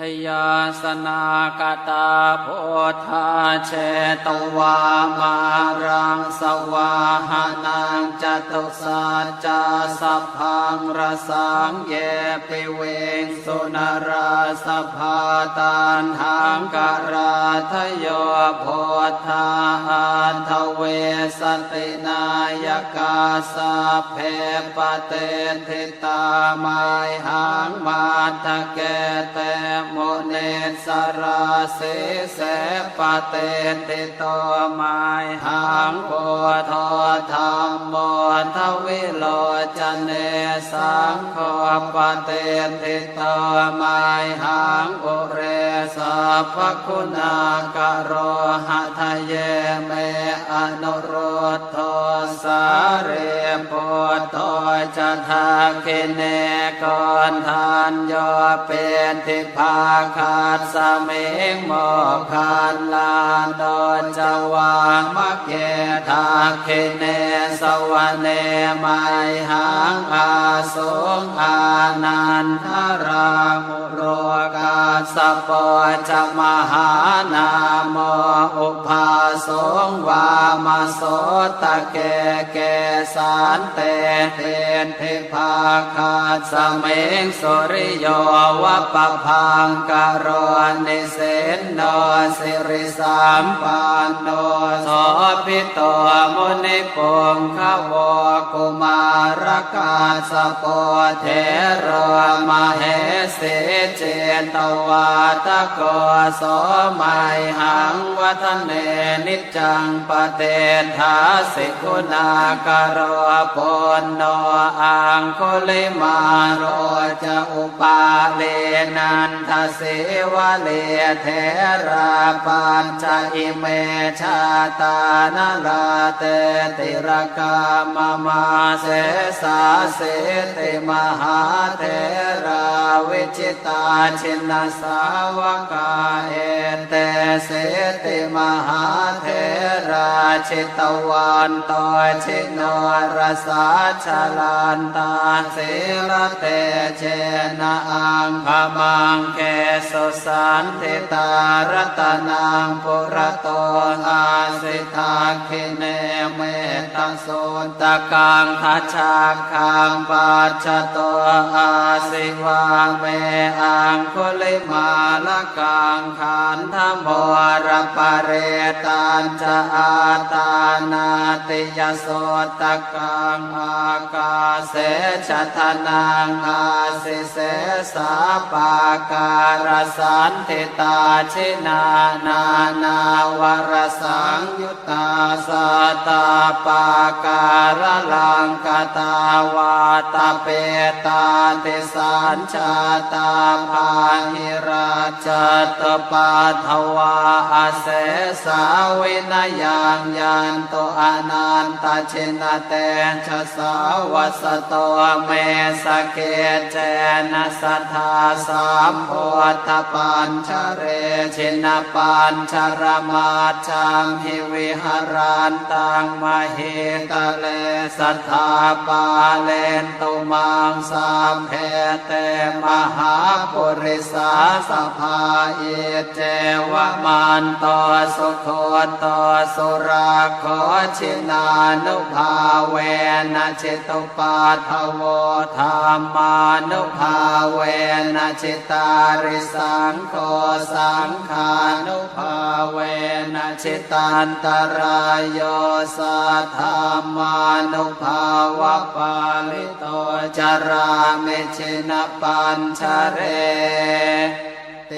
ชยาสนากตาโพธาเชตวามารังสวาหานังจตุสัจจะสัพพังรสังเยปิเวงสุนราสภาตันหังกราทโยโพธาหันทเวสตินายกาสาเพปเตทิตามายหังมาทะเกเตมเนสราเสเสปเตติโตมายหังโพธธรรมโมทวิโลจเนสังโฆปเตติโตมายหังอุเรสัพคุณากโรหะทะเยเมอนุโรธโท สาเรปุตโตจะทาคิเนกอนทานโยเป็นทิพาคาดสมิงโมคันลานโดนจวางมะเกทาคิเนสวเนไมหังอาสงอานันทรามุโรกาสปอจะมหานามโมอุปาสงวามาโสตะเกเกสานเตเทนเทพาคาสเมงสุริโยวะปพังกโรนิเสนโนสิริสามปันโนโสพิตมุนิปุงขวกุมารกาสปเทรมาเหสิ เจตวาตะโกโสมัยหังวัฒเนนิจังปเตทาสิกุณากโรปุณโนอังคุลิมาโรจะอุปาเลนันทเสวะเลเทราปัญจอิเมชาตานลาเตติรกามมาเสสาเสติมหาเทราวิจิตาชินสาวกาเอเตเสติมหาเท ราชิตวันตชิโนรสาชลันตาเสรเตเชนะอังพมังเกสุสันติตารตนังปุระโตอาสิทาคิเนเมตโสตะกังทัชชาคังปัจจโตอาสิวาเมอังคุลิมาละกังขันธโมรปเรตันจะตานา ติยโสตกังอากาเสชะทนังอาสิเสสาปาการสันติตาชินานานาวรสังยุตตาสตาปาการลังกตาวาตาเปตาติสัญชาตาภาหิราชตปาทวาอาเสสาวินยังยันโตอนันตชินเตชะสาวัสโตเมสเกเจนะสัทธาสามโพธปัญชเรชินปัญชรมาจังหิวิหารันตังมเหตเลสัทธาปาเลนตุมังสามเพเตมหาปุริสาสภาเอเจวะมันตสุโคตสุราโคชินานุภาเวนะจิตุปาทโวธรรมานุภาเวนะจิตาริสังโฆสังขานุภาเวนะจิตันตรายโยสัทธามานุภาวะปาลิต จราเมชินปัญชเรเต